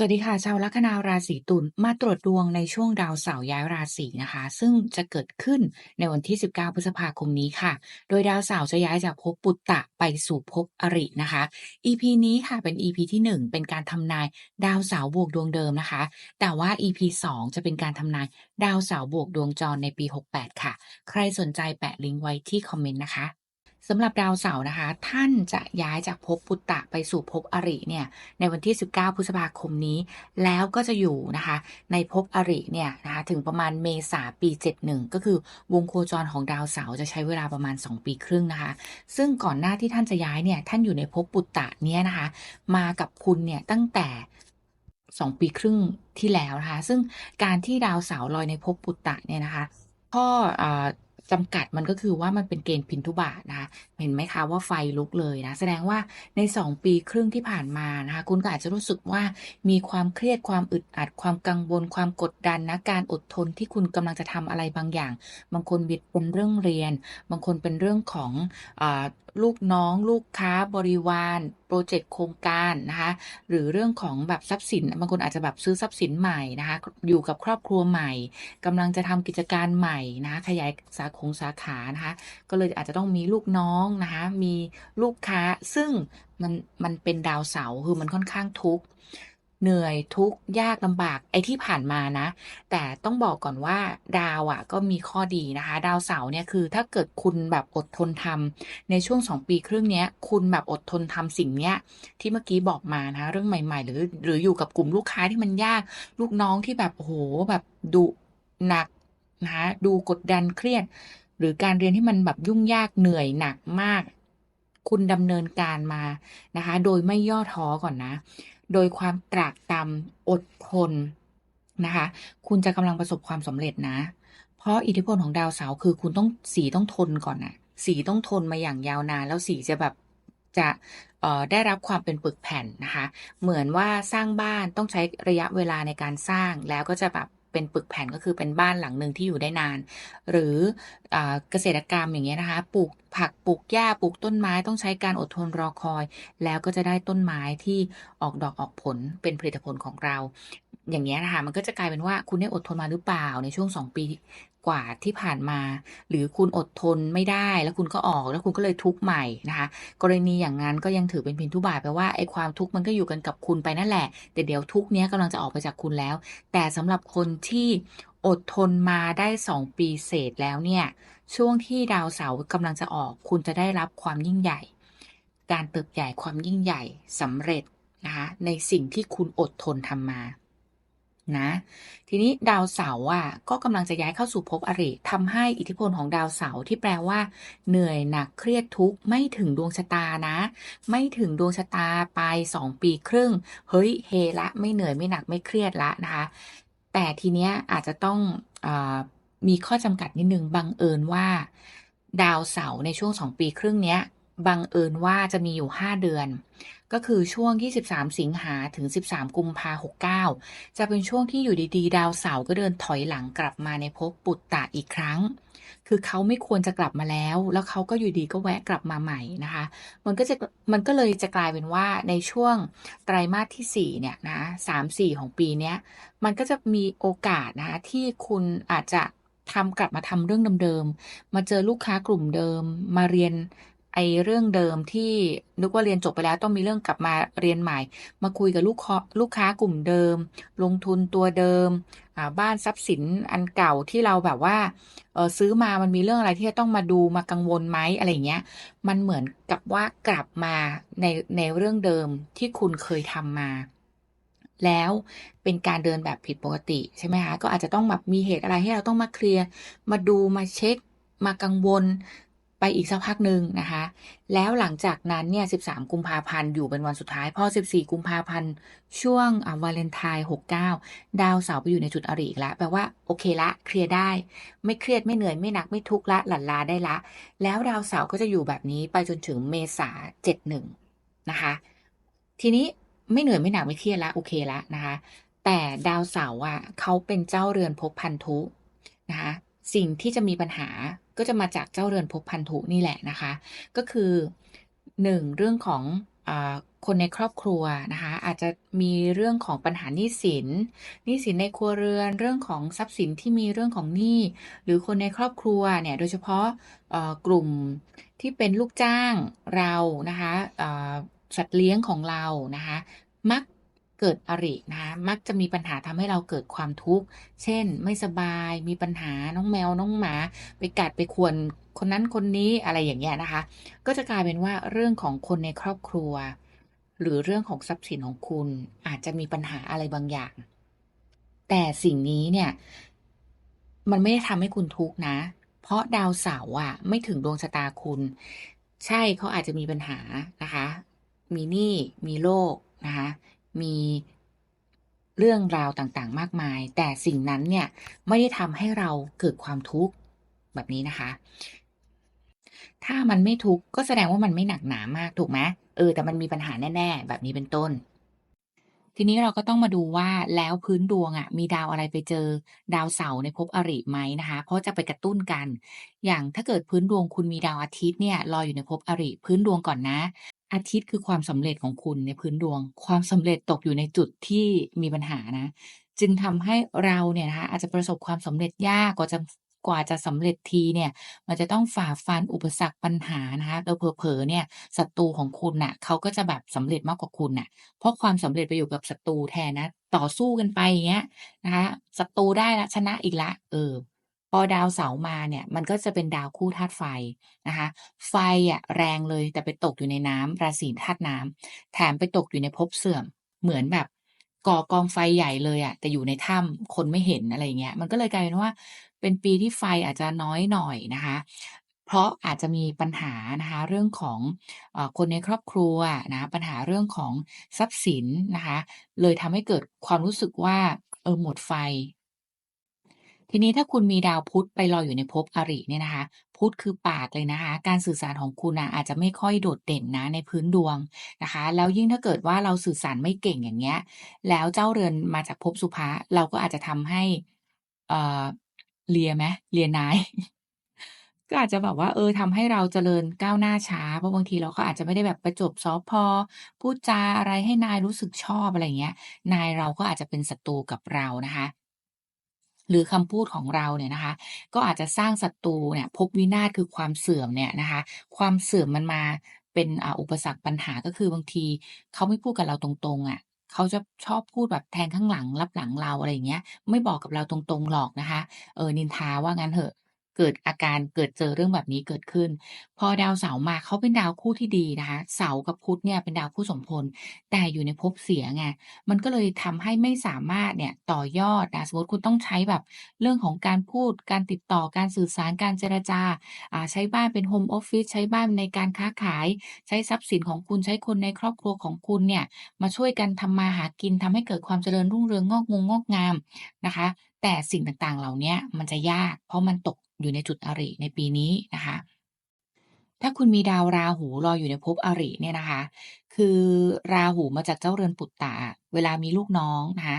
สวัสดีค่ะชาวลัคนาราศีตุลมาตรวจดวงในช่วงดาวเสาร์ย้ายราศีนะคะ ซึ่งจะเกิดขึ้นในวันที่ 19 พฤษภาคมนี้ค่ะ โดยดาวเสาร์จะย้ายจากภพปุตตะไปสู่ภพอรินะคะ EP นี้ค่ะเป็น EP ที่ 1 เป็นการทำนายดาวเสาร์บวกดวงเดิมนะคะ แต่ว่า EP 2 จะเป็นการทำนายดาวเสาร์บวกดวงจรในปี 68 ค่ะ ใครสนใจแปะลิงก์ไว้ที่คอมเมนต์นะคะ สำหรับดาวเสาร์นะคะ ท่านจะย้ายจากภพปุตตะไปสู่ภพอริเนี่ยในวันที่ 19 พฤษภาคมนี้ แล้วก็จะอยู่นะคะ ในภพอริเนี่ยนะคะถึงประมาณเมษาปี 71 ก็คือวงโคจรของดาวเสาร์จะใช้เวลาประมาณ 2 ปีครึ่งนะคะ ซึ่งก่อนหน้าที่ท่านจะย้ายเนี่ยท่านอยู่ในภพปุตตะเนี่ยนะคะ มากับคุณเนี่ยตั้งแต่2ปีครึ่งที่แล้วนะคะ ซึ่งการที่ดาวเสาร์ลอยในภพปุตตะเนี่ยนะคะ ข้ออ่า จำกัดมันก็คือว่ามันเป็นเกณฑ์พินทุบาทนะคะ เห็นไหมคะว่าไฟลุกเลยนะ แสดงว่าใน 2 ปีครึ่งที่ผ่านมานะคะ คุณก็อาจจะรู้สึกว่ามีความเครียดความอึดอัด ความกังวล ความกดดันนะการอดทนที่คุณกำลังจะทำอะไรบางอย่าง บางคนเป็นเรื่องเรียน บางคนเป็นเรื่องของอา ลูกน้องลูกค้าบริวารโปรเจกต์โครงการนะคะหรือเรื่องของแบบทรัพย์สินบางคนอาจจะแบบซื้อทรัพย์สินใหม่นะคะอยู่กับครอบครัวใหม่กำลังจะทำกิจการใหม่นะคะขยายสาขงสาขานะคะก็เลยอาจจะต้องมีลูกน้องนะคะมีลูกค้าซึ่งมันมันเป็นดาวเสาคือมันค่อนข้างทุกข์ เหนื่อยทุกข์ยากลำบากไอ้ที่ผ่านมานะ แต่ต้องบอกก่อนว่าดาวอะ่ะก็มีข้อดีนะคะ ดาวเสาร์เนี่ยคือถ้าเกิดคุณแบบอดทนทำในช่วงสองปีครึ่งเนี้ย คุณแบบอดทนทำสิ่งเนี้ย ที่เมื่อกี้บอกมานะ เรื่องใหม่ๆ หรือหรืออยู่กับกลุ่มลูกค้าที่มันยากลูกน้องที่แบบโอ้โหแบบดุหนักนะคะดูกดดันเครียด หรือการเรียนที่มันแบบยุ่งยากเหนื่อยหนักมาก คุณดำเนินการมานะคะ โดยไม่ย่อท้อก่อนนะ โดยความตรากตรำอดทนนะคะ คุณจะกำลังประสบความสำเร็จนะ เพราะอิทธิพลของดาวเสาร์คือคุณต้องสีต้องทนก่อนนะสีต้องทนมาอย่างยาวนาน แล้วสีจะแบบจะเอ่อได้รับความเป็นปึกแผ่นนะคะ เหมือนว่าสร้างบ้านต้องใช้ระยะเวลาในการสร้างแล้วก็จะแบบ เป็นปึกแผ่นก็คือเป็นบ้านหลังหนึ่งที่อยู่ได้นาน หรืออเกษตรกรรมอย่างเงี้ยนะคะปลูกผักปลูกหญ้าปลูกต้นไม้ต้องใช้การอดทนรอคอย แล้วก็จะได้ต้นไม้ที่ออกดอกออกผลเป็นผลิตผลของเรา อย่างเงี้ยนะคะมันก็จะกลายเป็นว่าคุณได้อดทนมาหรือเปล่าในช่วงสองปีกว่าที่ผ่านมา หรือคุณอดทนไม่ได้แล้วคุณก็ออกแล้วคุณก็เลยทุกข์ใหม่นะคะ กรณีอย่างนั้นก็ยังถือเป็นพินทุบาทแปลว่าไอ้ความทุกข์มันก็อยู่กันกับคุณไปนั่นแหละ แต่เดี๋ยวทุกข์เนี้ยกำลังจะออกไปจากคุณแล้ว แต่สำหรับคนที่อดทนมาได้สองปีเศษแล้วเนี่ย ช่วงที่ดาวเสาร์กำลังจะออกคุณจะได้รับความยิ่งใหญ่ การเติบใหญ่ความยิ่งใหญ่สำเร็จนะคะในสิ่งที่คุณอดทนทำมา นะ ทีนี้ดาวเสาร์อะก็กำลังจะย้ายเข้าสู่ภพอริทำให้อิทธิพลของดาวเสาร์ที่แปลว่า เหนื่อยหนักเครียดทุกข์ไม่ถึงดวงชะตานะ ไม่ถึงดวงชะตาไปสองปีครึ่ง เฮ้ยเฮละไม่เหนื่อยไม่หนักไม่เครียดละนะคะ แต่ทีเนี้ยอาจจะต้องอมีข้อจำกัดนิดนึงบังเอิญว่า ดาวเสาร์ในช่วงสองปีครึ่งเนี้ย บังเอิญว่าจะมีอยู่ห้าเดือน ก็คือช่วง 23 สิงหาถึง 13 กุมภาหกเก้าจะเป็นช่วงที่อยู่ดีๆ ดาวเสาร์ก็เดินถอยหลังกลับมาในภพปุตตะอีกครั้ง คือเขาไม่ควรจะกลับมาแล้ว แล้วเขาก็อยู่ดีก็แวะกลับมาใหม่นะคะ มันก็จะมันก็เลยจะกลายเป็นว่าในช่วงไตรมาสที่4เนี่ยนะสามสี่ของปีเนี้ยมันก็จะมีโอกาสนะคะที่คุณอาจจะทำกลับมาทำเรื่องเดิมๆ มาเจอลูกค้ากลุ่มเดิม มาเรียน ไอ้เรื่องเดิมที่นึกว่าเรียนจบไปแล้วต้องมีเรื่องกลับมาเรียนใหม่ มาคุยกับลูกค้าลูกค้ากลุ่มเดิม ลงทุนตัวเดิม บ้านทรัพย์สินอันเก่าที่เราแบบว่าซื้อมามันมีเรื่องอะไรที่จะต้องมาดูมากังวลไหมอะไรเงี้ย มันเหมือนกับว่ากลับมาในในเรื่องเดิมที่คุณเคยทำมาแล้วเป็นการเดินแบบผิดปกติใช่ไหมคะก็อาจจะต้องแบบมีเหตุอะไรให้เราต้องมาเคลียร์ มาดูมาเช็ค มากังวล ไปอีกสักพักหนึ่งนะคะ แล้วหลังจากนั้นเนี่ย 13 กุมภาพันธ์อยู่เป็นวันสุดท้าย พอ 14 กุมภาพันธ์ช่วงวาเลนไทน์ 69 ดาวเสาร์ไปอยู่ในจุดอริอีกแล้วแปลว่าโอเคละ เคลียร์ได้ ไม่เครียดไม่เหนื่อยไม่หนักไม่ทุกข์ละหลั่นลาได้ละ แล้วดาวเสาร์ก็จะอยู่แบบนี้ไปจนถึงเมษา71 นะคะ ทีนี้ไม่เหนื่อยไม่หนักไม่เครียดละโอเคละนะคะ แต่ดาวเสาร์อะเขาเป็นเจ้าเรือนภพพันธุนะคะ สิ่งที่จะมีปัญหาก็จะมาจากเจ้าเรือนภพพันธุนี่แหละนะคะ ก็คือหนึ่งเรื่องของอคนในครอบครัวนะคะอาจจะมีเรื่องของปัญหาหนี้สินหนี้สินในครัวเรือนเรื่องของทรัพย์สินที่มีเรื่องของหนี้หรือคนในครอบครัวเนี่ยโดยเฉพาะกลุ่มที่เป็นลูกจ้างเรานะคะสัตว์เลี้ยงของเรานะคะมัก เกิดอรินะคะมักจะมีปัญหาทำให้เราเกิดความทุกข์ เช่น ไม่สบาย มีปัญหา น้องแมว น้องหมา ไปกัดไปข่วนคนนั้นคนนี้อะไรอย่างเงี้ยนะคะ ก็จะกลายเป็นว่าเรื่องของคนในครอบครัว หรือเรื่องของทรัพย์สินของคุณอาจจะมีปัญหาอะไรบางอย่าง แต่สิ่งนี้เนี่ยมันไม่ได้ทำให้คุณทุกข์นะ เพราะดาวเสาร์อะไม่ถึงดวงชะตาคุณ ใช่เขาอาจจะมีปัญหานะคะ มีหนี้มีโรคนะคะ มีเรื่องราวต่างๆ มากมาย แต่สิ่งนั้นเนี่ยไม่ได้ทำให้เราเกิดความทุกข์แบบนี้นะคะ ถ้ามันไม่ทุกข์ก็แสดงว่ามันไม่หนักหนามากถูกไหมเออแต่มันมีปัญหาแน่ๆ แบบนี้เป็นต้น ทีนี้เราก็ต้องมาดูว่าแล้วพื้นดวงอะมีดาวอะไรไปเจอ ดาวเสาร์ในภพอริไหมนะคะ เพราะจะไปกระตุ้นกัน อย่างถ้าเกิดพื้นดวงคุณมีดาวอาทิตย์เนี่ยลอยอยู่ในภพอริพื้นดวงก่อนนะ อาทิตย์คือความสำเร็จของคุณในพื้นดวง ความสำเร็จตกอยู่ในจุดที่มีปัญหานะ จึงทำให้เราเนี่ยนะคะอาจจะประสบความสำเร็จยากกว่าจะกว่าจะสำเร็จทีเนี่ย มันจะต้องฝ่าฟันอุปสรรคปัญหานะคะแล้วเผลอๆเนี่ยศัตรูของคุณน่ะเขาก็จะแบบสำเร็จมากกว่าคุณน่ะ เพราะความสำเร็จไปอยู่กับศัตรูแทนนะ ต่อสู้กันไปอย่างเงี้ยนะคะศัตรูได้ล้วชนะอีกล้วเออ พอดาวเสาร์มาเนี่ยมันก็จะเป็นดาวคู่ธาตุไฟนะคะ ไฟอะแรงเลยแต่ไปตกอยู่ในน้ำราศีธาตุน้ำแถมไปตกอยู่ในภพเสื่อมเหมือนแบบก่อกองไฟใหญ่เลยอะแต่อยู่ในถ้ำคนไม่เห็นอะไรเงี้ยมันก็เลยกลายเป็นว่าเป็นปีที่ไฟอาจจะน้อยหน่อยนะคะ เพราะอาจจะมีปัญหานะคะเรื่องของอคนในครอบครัวนะปัญหาเรื่องของทรัพย์สินนะคะ เลยทำให้เกิดความรู้สึกว่าเออหมดไฟ ทีนี้ถ้าคุณมีดาวพุธไปลอยอยู่ในภพอริเนี่ยนะคะ พุธคือปากเลยนะคะ การสื่อสารของคุณอาจจะไม่ค่อยโดดเด่นนะในพื้นดวงนะคะ แล้วยิ่งถ้าเกิดว่าเราสื่อสารไม่เก่งอย่างเงี้ย แล้วเจ้าเรือนมาจากภพสุภะเราก็อาจจะทำให้เอ่อเลียไหมเลียนายก็อาจจะแบบว่าเออทำให้เราเจริญก้าวหน้าช้า เพราะบางทีเราก็อาจจะไม่ได้แบบประจบสอพอ พูดจาอะไรให้นายรู้สึกชอบอะไรเงี้ย นายเราก็อาจจะเป็นศัตรูกับเรานะคะ หรือคำพูดของเราเนี่ยนะคะ ก็อาจจะสร้างศัตรูเนี่ยพบวินาศคือความเสื่อมเนี่ยนะคะ ความเสื่อมมันมาเป็นอุปสรรคปัญหาก็คือบางทีเขาไม่พูดกับเราตรงๆอะเขาจะชอบพูดแบบแทงข้างหลังรับหลังเราอะไรอย่างเงี้ย ไม่บอกกับเราตรงๆหรอกนะคะ เออนินทาว่างั้นเถอะ เกิดอาการเกิดเจอเรื่องแบบนี้เกิดขึ้น พอดาวเสาร์มาเขาเป็นดาวคู่ที่ดีนะคะเสาร์กับพุธเนี่ยเป็นดาวคู่สมพล แต่อยู่ในภพเสียไงมันก็เลยทำให้ไม่สามารถเนี่ยต่อยอดนะสมมติคุณต้องใช้แบบเรื่องของการพูดการติดต่อการสื่อสารการเจรจาใช้บ้านเป็นโฮมออฟฟิศใช้บ้านในการค้าขาย ใช้ทรัพย์สินของคุณใช้คนในครอบครัวของคุณเนี่ยมาช่วยกันทำมาหากินทำให้เกิดความเจริญรุ่งเรืองงอกงงงอกงามนะคะ แต่สิ่งต่างๆ เหล่านี้มันจะยากเพราะมันตกอยู่ในจุดอริในปีนี้นะคะ ถ้าคุณมีดาวราหูลอยอยู่ในภพอริเนี่ยนะคะ คือราหูมาจากเจ้าเรือนปุตตะเวลามีลูกน้องนะคะ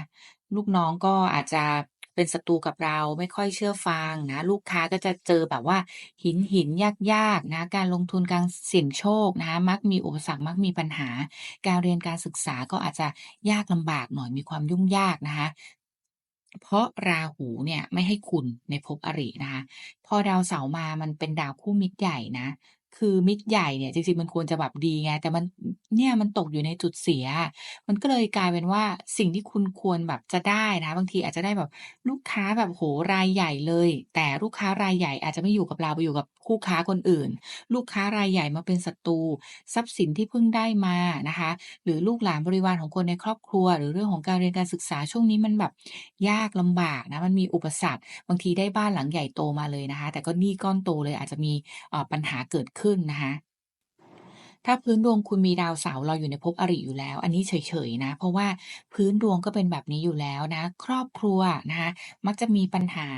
ลูกน้องก็อาจจะเป็นศัตรูกับเราไม่ค่อยเชื่อฟังนะ ลูกค้าก็จะเจอแบบว่า หินๆยากๆนะ การลงทุนการเสี่ยงโชคนะคะมักมีอุปสรรคมักมีปัญหา การเรียนการศึกษาก็อาจจะยากลำบากหน่อยมีความยุ่งยากนะคะ เพราะราหูเนี่ยไม่ให้คุณในภพอรินะคะ พอดาวเสาร์มามันเป็นดาวคู่มิตรใหญ่นะ คือมิตรใหญ่เนี่ยจริง ๆ มันควรจะแบบดีไง แต่มัน เนี่ยมันตกอยู่ในจุดเสียอะ มันก็เลยกลายเป็นว่า สิ่งที่คุณควรแบบจะได้นะ บางทีอาจจะได้แบบลูกค้าแบบ โอ้โฮ รายใหญ่เลย แต่ลูกค้ารายใหญ่อาจจะไม่อยู่กับเรา ไปอยู่กับคู่ค้าคนอื่น ลูกค้ารายใหญ่มาเป็นศัตรู ทรัพย์สินที่เพิ่งได้มานะคะ หรือลูกหลานบริวารของคนในครอบครัว หรือเรื่องของการเรียนการศึกษา ช่วงนี้มันแบบยากลำบากนะ มันมีอุปสรรค บางทีได้บ้านหลังใหญ่โตมาเลยนะคะ แต่ก็หนี้ก้อนโตเลย อาจจะมี เอ่อ ปัญหาเกิดขึ้นนะคะถ้าพื้นดวงคุณมีดาวเสาร์ลอยอยู่ในภพอริอยู่แล้ว อันนี้เฉยๆนะ เพราะว่าพื้นดวงก็เป็นแบบนี้อยู่แล้วนะ ครอบครัวนะคะมักจะมีปัญหา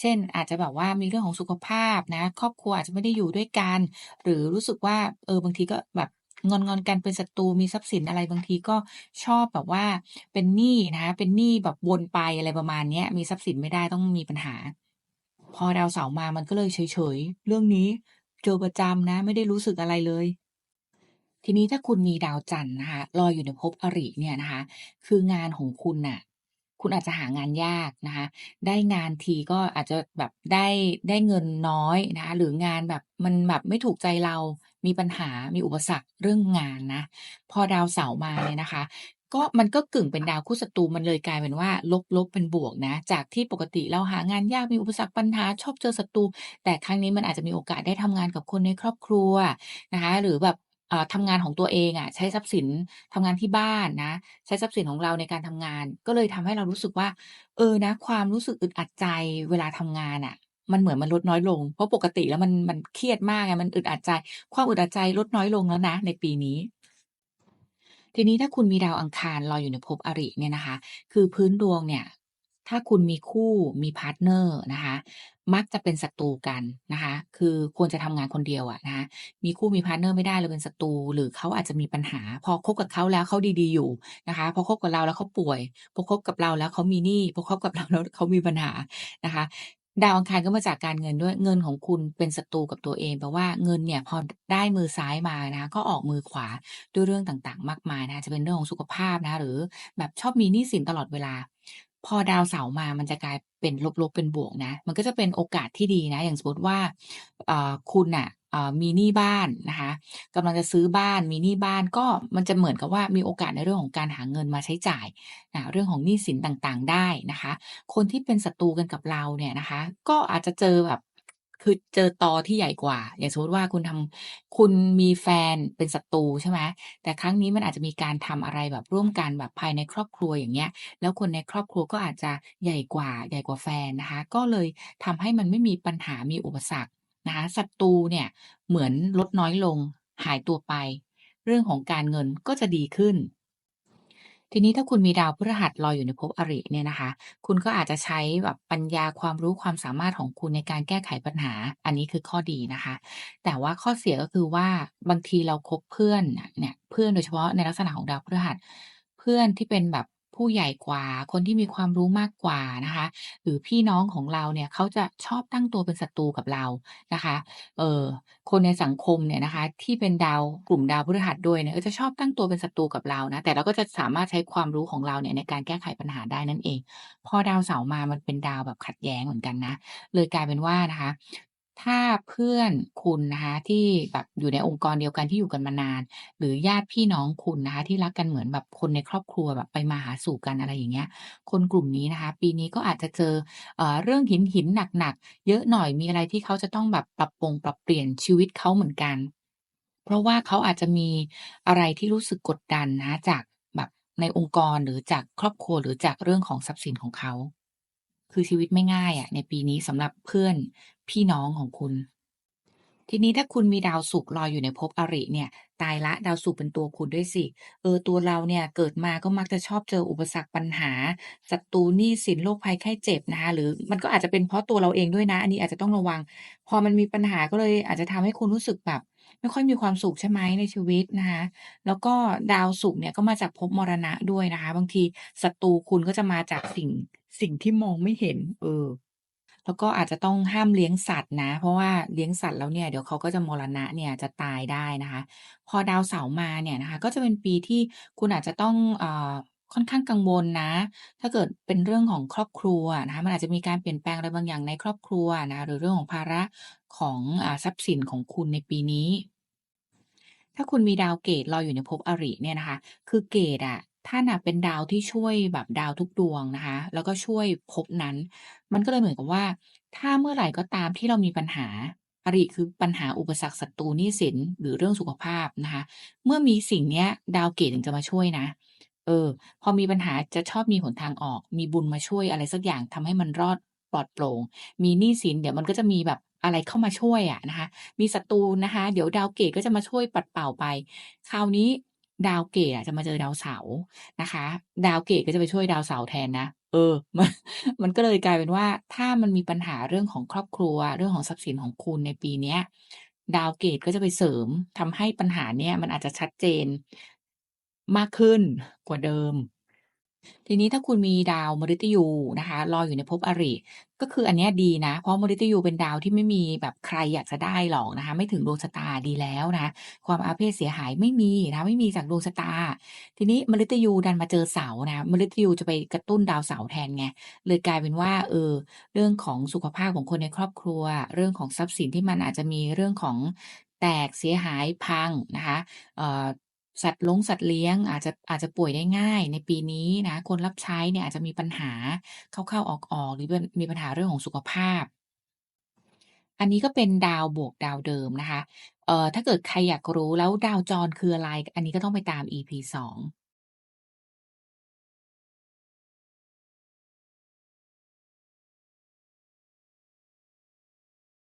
เช่น อาจจะแบบว่ามีเรื่องของสุขภาพนะ ครอบครัวอาจจะไม่ได้อยู่ด้วยกัน หรือรู้สึกว่าเออบางทีก็แบบงอนๆกันเป็นศัตรูมีทรัพย์สินอะไรบางทีก็ชอบแบบว่าเป็นหนี้นะคะเป็นหนี้แบบวนไปอะไรประมาณเนี้ยมีทรัพย์สินไม่ได้ต้องมีปัญหา พอดาวเสาร์มามันก็เลยเฉยๆเรื่องนี้ เจอประจำนะ ไม่ได้รู้สึกอะไรเลย ทีนี้ถ้าคุณมีดาวจันทร์นะคะลอยอยู่ในภพอริเนี่ยนะคะ คืองานของคุณน่ะ คุณอาจจะหางานยากนะคะ ได้งานทีก็อาจจะแบบได้ได้เงินน้อยนะคะหรืองานแบบมันแบบไม่ถูกใจเรามีปัญหา มีอุปสรรคเรื่องงานนะ พอดาวเสาร์มาเนี่ยนะคะ ก็มันก็กึ่งเป็นดาวคู่ศัตรูมันเลยกลายเป็นว่า ลบๆเป็นบวกนะ จากที่ปกติเราหางานยากมีอุปสรรคปัญหาชอบเจอศัตรูแต่ครั้งนี้มันอาจจะมีโอกาสได้ทำงานกับคนในครอบครัวนะคะ หรือแบบอ่าทำงานของตัวเองอะ ใช้ทรัพย์สินทำงานที่บ้านนะ ใช้ทรัพย์สินของเราในการทำงาน ก็เลยทำให้เรารู้สึกว่า เออนะ ความรู้สึกอึดอัดใจเวลาทำงานน่ะ มันเหมือนมันลดน้อยลง เพราะปกติแล้วมันมันเครียดมากไงมันอึดอัดใจ ความอึดอัดใจลดน้อยลงแล้วนะ ในปีนี้ ทีนี้ถ้าคุณมีดาวอังคารลอยอยู่ในภพอริเนี่ยนะคะ คือพื้นดวงเนี่ย ถ้าคุณมีคู่มีพาร์ตเนอร์นะคะ มักจะเป็นศัตรูกันนะคะ คือควรจะทำงานคนเดียวอะนะคะ มีคู่มีพาร์ตเนอร์ไม่ได้เลยเป็นศัตรูหรือเขาอาจจะมีปัญหา พอคบกับเขาแล้วเขาดีๆอยู่นะคะ พอคบกับเราแล้วเขาป่วย พอคบกับเราแล้วเขามีหนี้พอคบกับเราแล้วเขามีปัญหานะคะ ดาวอังคารก็มาจากการเงินด้วยเงินของคุณเป็นศัตรูกับตัวเองแปลว่าเงินเนี่ยพอได้มือซ้ายมานะก็ออกมือขวาด้วยเรื่องต่างๆ มากมายนะจะเป็นเรื่องของสุขภาพนะหรือแบบชอบมีหนี้สินตลอดเวลา พอดาวเสาร์มามันจะกลายเป็นลบๆเป็นบวกนะ มันก็จะเป็นโอกาสที่ดีนะ อย่างสมมติว่าคุณอะมีหนี้บ้านนะคะกำลังจะซื้อบ้านมีหนี้บ้านก็มันจะเหมือนกับว่ามีโอกาสในเรื่องของการหาเงินมาใช้จ่ายนะเรื่องของหนี้สินต่างๆได้นะคะ คนที่เป็นศัตรูกันกับเราเนี่ยนะคะ ก็อาจจะเจอแบบ คือเจอตอที่ใหญ่กว่า อย่างสมมติว่าคุณทำคุณมีแฟนเป็นศัตรูใช่ไหมแต่ครั้งนี้มันอาจจะมีการทำอะไรแบบร่วมกันแบบภายในครอบครัวอย่างเงี้ย แล้วคนในครอบครัวก็อาจจะใหญ่กว่าใหญ่กว่าแฟนนะคะ ก็เลยทำให้มันไม่มีปัญหามีอุปสรรคนะคะศัตรูเนี่ยเหมือนลดน้อยลงหายตัวไป เรื่องของการเงินก็จะดีขึ้น ทีนี้ถ้าคุณมีดาวพฤหัสลอยอยู่ในภพอริเนี่ยนะคะ คุณก็อาจจะใช้แบบปัญญาความรู้ความสามารถของคุณในการแก้ไขปัญหา อันนี้คือข้อดีนะคะ แต่ว่าข้อเสียก็คือว่าบางทีเราคบเพื่อนเนี่ยเพื่อนโดยเฉพาะในลักษณะของดาวพฤหัส เพื่อนที่เป็นแบบ ผู้ใหญ่กว่า คนที่มีความรู้มากกว่านะคะ หรือพี่น้องของเราเนี่ยเขาจะชอบตั้งตัวเป็นศัตรูกับเรานะคะ เออคนในสังคมเนี่ยนะคะ ที่เป็นดาวกลุ่มดาวพฤหัสด้วยเนี่ยก็จะชอบตั้งตัวเป็นศัตรูกับเรานะแต่เราก็จะสามารถใช้ความรู้ของเราเนี่ยในการแก้ไขปัญหาได้นั่นเอง พอดาวเสาร์มามันเป็นดาวแบบขัดแย้งเหมือนกันนะเลยกลายเป็นว่านะคะ ถ้าเพื่อนคุณนะคะ ที่แบบอยู่ในองค์กรเดียวกันที่อยู่กันมานาน หรือญาติพี่น้องคุณนะคะ ที่รักกันเหมือนแบบคนในครอบครัวแบบไปมาหาสู่กันอะไรอย่างเงี้ย คนกลุ่มนี้นะคะ ปีนี้ก็อาจจะเจอ เอ่อ เรื่องหินๆหนัก ๆ เยอะหน่อยมีอะไรที่เขาจะต้องแบบปรับปรงปรับเปลี่ยนชีวิตเขาเหมือนกัน เพราะว่าเขาอาจจะมีอะไรที่รู้สึกกดดันนะ จากแบบในองค์กร หรือจากครอบครัว หรือจากเรื่องของทรัพย์สินของเขา คือชีวิตไม่ง่ายอะในปีนี้สำหรับเพื่อนพี่น้องของคุณ ทีนี้ถ้าคุณมีดาวศุกร์ลอยอยู่ในภพอริเนี่ย ตายล้วดาวศุกร์เป็นตัวคุณด้วยสิ เออตัวเราเนี่ยเกิดมาก็มักจะชอบเจออุปสรรคปัญหาศัตรูหนี้สินโรคภัยไข้เจ็บนะคะหรือมันก็อาจจะเป็นเพราะตัวเราเองด้วยนะ อันนี้อาจจะต้องระวัง พอมันมีปัญหาก็เลยอาจจะทำให้คุณรู้สึกแบบไม่ค่อยมีความสุขใช่ไหมในชีวิตนะคะแล้วก็ดาวศุกร์เนี่ยก็มาจากภพมรณะด้วยนะคะ บางทีศัตรูคุณก็จะมาจากสิ่ง สิ่งที่มองไม่เห็น เออ แล้วก็อาจจะต้องห้ามเลี้ยงสัตว์นะ เพราะว่าเลี้ยงสัตว์แล้วเนี่ยเดี๋ยวเขาก็จะมรณะเนี่ยจะตายได้นะคะ พอดาวเสาร์มาเนี่ยนะคะ ก็จะเป็นปีที่คุณอาจจะต้องอ่าค่อนข้างกังวลนะ ถ้าเกิดเป็นเรื่องของครอบครัวนะคะ มันอาจจะมีการเปลี่ยนแปลงอะไรบางอย่างในครอบครัวนะคะหรือเรื่องของภาระของอ่าทรัพย์สินของคุณในปีนี้ ถ้าคุณมีดาวเกตลอยอยู่ในภพอริเนี่ยนะคะ คือเกตอะ ท่านน่ะเป็นดาวที่ช่วยแบบดาวทุกดวงนะคะ แล้วก็ช่วยภพนั้น มันก็เลยเหมือนกับว่า ถ้าเมื่อไหร่ก็ตามที่เรามีปัญหาอริคือปัญหาอุปสรรคศัตรูหนี้สินหรือเรื่องสุขภาพนะคะ เมื่อมีสิ่งเนี้ย ดาวเกตถึงจะมาช่วยนะ เออ พอมีปัญหาจะชอบมีหนทางออก มีบุญมาช่วยอะไรสักอย่างทำให้มันรอดปลอดโปร่ง มีหนี้สินเดี๋ยวมันก็จะมีแบบอะไรเข้ามาช่วยอะนะคะ มีศัตรูนะคะ เดี๋ยวดาวเกตก็จะมาช่วยปัดเป่าไป คราวนี้ ดาวเกตอะจะมาเจอดาวเสาร์นะคะ ดาวเกตก็จะไปช่วยดาวเสาร์แทนนะเออมันมันก็เลยกลายเป็นว่าถ้ามันมีปัญหาเรื่องของครอบครัว เรื่องของทรัพย์สินของคุณในปีเนี้ย ดาวเกตก็จะไปเสริมทำให้ปัญหาเนี่ยมันอาจจะชัดเจนมากขึ้นกว่าเดิม ทีนี้ถ้าคุณมีดาวมฤตยูนะคะลอยอยู่ในภพอริ ก็คืออันเนี้ยดีนะ เพราะมฤตยูเป็นดาวที่ไม่มีแบบใครอยากจะได้หรอกนะคะ ไม่ถึงดวงชะตาดีแล้วนะคะความอาเพศเสียหายไม่มีนะคะไม่มีจากดวงชะตา ทีนี้มฤตยูดันมาเจอเสานะมฤตยูจะไปกระตุ้นดาวเสาแทนไงเลยกลายเป็นว่าเออเรื่องของสุขภาพของคนในครอบครัว เรื่องของทรัพย์สินที่มันอาจจะมีเรื่องของแตกเสียหายพังนะคะเออ สัตว์ลงสัตว์เลี้ยงอาจจะอาจจะป่วยได้ง่ายในปีนี้นะคนรับใช้เนี่ยอาจจะมีปัญหาเข้าๆออกๆหรือมีปัญหาเรื่องของสุขภาพ อันนี้ก็เป็นดาวบวกดาวเดิมนะคะเอ่อถ้าเกิดใครอยากรู้แล้วดาวจรคืออะไร อันนี้ก็ต้องไปตาม EP 2